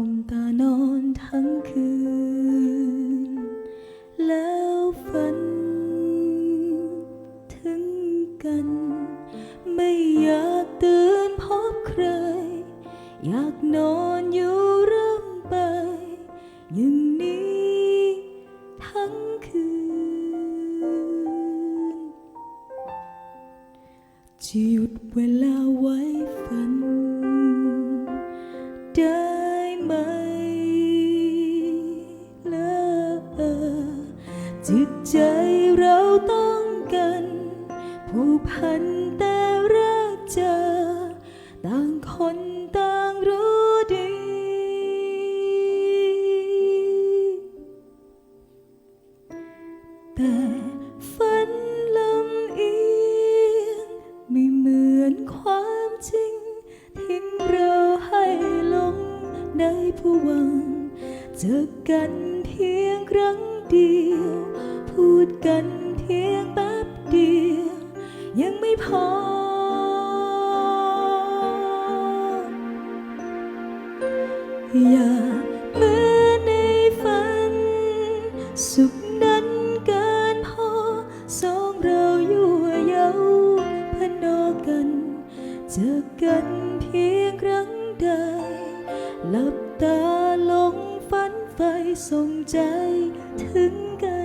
อนทั้งคืน แล้วฝัน ถึงกัน ไม่อยากตื่นพบใคร อยากนอนอยู่เรื่มไป อย่างนี้ทั้งคืนจะหยุดเวลาไว้ฝันได้ ไมและเออจิตใจเราต้องกัน ผูกพันแต่รักเจอ ต่างคนต่างรู้ดี แต่ อกันเพียงครั้งเดียว พูดกันเพียงแป๊บเดียว ยังไม่พอ อย่าเมือในฝัน สุขนั้นเกินพอสองเราอยู่เยาพนอกัน เจอกันเพียงครั้งใดหลับตา ไปส่งใจถึงกัน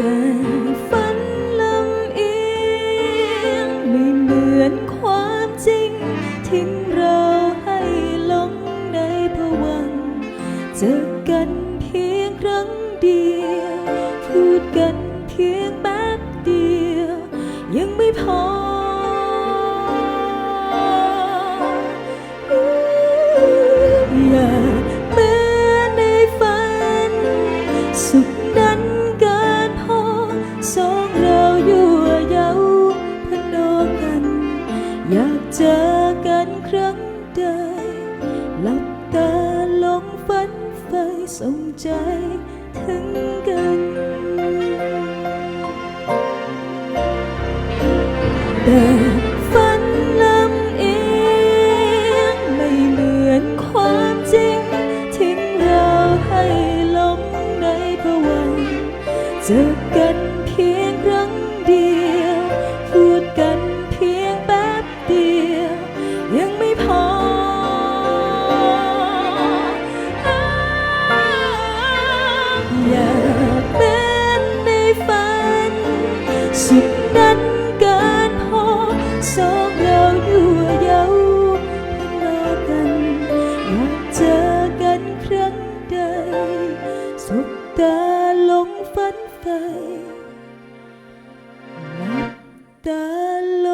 แหลับตาลงฝันไฟส่งใจถึงกัน แต่ฝันลำเอียงไม่เหมือนความจริง ทิ้งเราให้หลงในผวังเจอ ฝันไฟหลับตาล